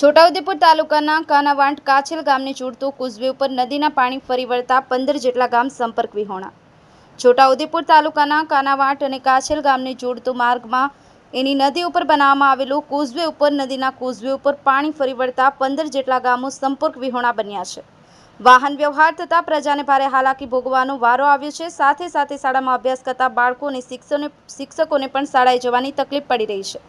છોટાઉદેપુર તાલુકાના કાનાવાંટ કાછેલ ગામને જોડતું કુઝવે ઉપર નદીના પાણી ફરી વળતા પંદર જેટલા ગામ સંપર્ક વિહોણા. છોટાઉદેપુર તાલુકાના કાનાવાંટ અને કાછેલ ગામને જોડતો માર્ગમાં એની નદી ઉપર બનાવવામાં આવેલું કોઝવે ઉપર નદીના કોઝવે ઉપર પાણી ફરી વળતા પંદર જેટલા ગામો સંપર્ક વિહોણા બન્યા છે. વાહન વ્યવહાર થતાં પ્રજાને ભારે હાલાકી ભોગવાનો વારો આવ્યો છે. સાથે સાથે શાળામાં અભ્યાસ કરતા બાળકો અને શિક્ષકોને શિક્ષકોને પણ શાળાએ જવાની તકલીફ પડી રહી છે.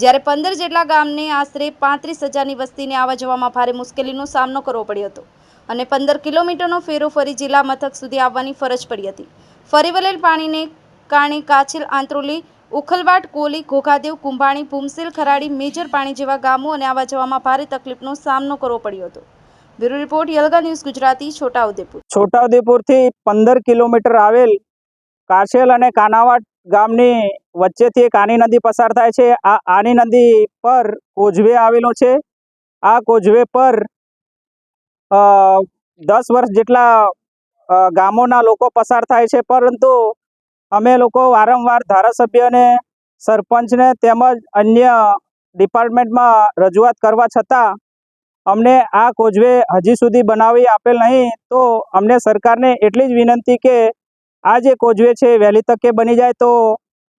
જ્યારે પંદર જેટલા ગામને આશરે પાંત્રીસ હજારની વસ્તીને આવવા જવામાં ભારે મુશ્કેલીનો સામનો કરવો પડ્યો હતો. અને પંદર કિલોમીટરનો ફેરો ફરી જિલ્લા મથક સુધી આવવાની ફરજ પડી હતી. ફરી વલેલ પાણીને કારણે કાછેલ આંત્રોલી, ઉખલવાટ, કોલી, ઘોઘાદેવ, કુંભાણી, ભૂમસેલ, ખરાડી, મેજર પાણી જેવા ગામો અને આવવા જવામાં ભારે તકલીફનો સામનો કરવો પડ્યો હતો. બ્યુરો રિપોર્ટ, યલગા ન્યૂઝ ગુજરાતી, છોટાઉદેપુર. છોટાઉદેપુરથી પંદર કિલોમીટર આવેલ કાછેલ અને કાનાવાટ ગામની વચ્ચેથી એક આની નદી પસાર થાય છે. આ આની નદી પર કોઝવે આવેલો છે. આ કોઝવે પર દસ વર્ષ જેટલા ગામોના લોકો પસાર થાય છે. પરંતુ અમે લોકો વારંવાર ધારાસભ્યને, સરપંચને તેમજ અન્ય ડિપાર્ટમેન્ટમાં રજૂઆત કરવા છતાં અમને આ કોઝવે હજી સુધી બનાવી આપેલ નહીં. તો અમને સરકારને એટલી જ વિનંતી કે આ જે કોઝવે છે વહેલી તકે બની જાય તો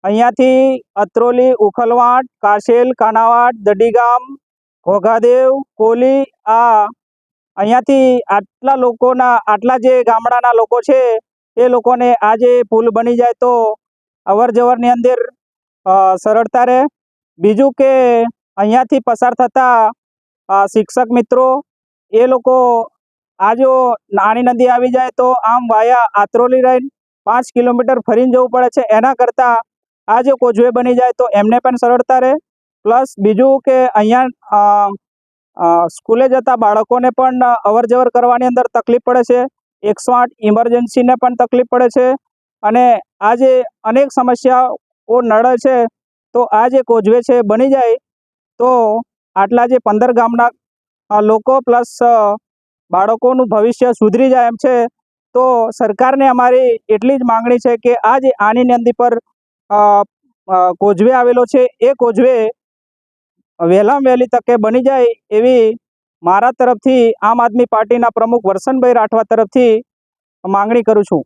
અહીંયાથી અત્રોલી ઉખલવાટ કાશેલ કાનાવાટ દડીગામ ઘોઘાદેવ, કોલી આ અહીંયાથી આટલા લોકોના, આટલા જે ગામડાના લોકો છે, એ લોકોને આ જે પુલ બની જાય તો અવર જવરની અંદર સરળતા રહે. બીજું કે અહીંયાથી પસાર થતા શિક્ષક મિત્રો, એ લોકો આ જો નાની નદી આવી જાય તો આમ વાયા આત્રોલી રહીને પાંચ કિલોમીટર ફરીને જવું પડે છે. એના કરતાં આ જે કોઝવે બની જાય તો એમને પણ સરળતા રહે. પ્લસ બીજું કે અહીંયા સ્કૂલે જતા બાળકોને પણ અવર કરવાની અંદર તકલીફ પડે છે. એકસો આઠ ઇમરજન્સીને પણ તકલીફ પડે છે. અને આ જે અનેક સમસ્યાઓ નડે છે, તો આ જે કોઝવે છે બની જાય, તો આટલા જે પંદર ગામના લોકો પ્લસ બાળકોનું ભવિષ્ય સુધરી જાય એમ છે. તો સરકારને અમારી એટલી જ માંગણી છે કે આ જે આની નદી પર કોઝવે આવેલો છે, એ કોઝવે વહેલામાં વહેલી તકે બની જાય એવી મારા તરફથી આમ આદમી પાર્ટીના પ્રમુખ વરસનભાઈ રાઠવા તરફથી માંગણી કરું છું.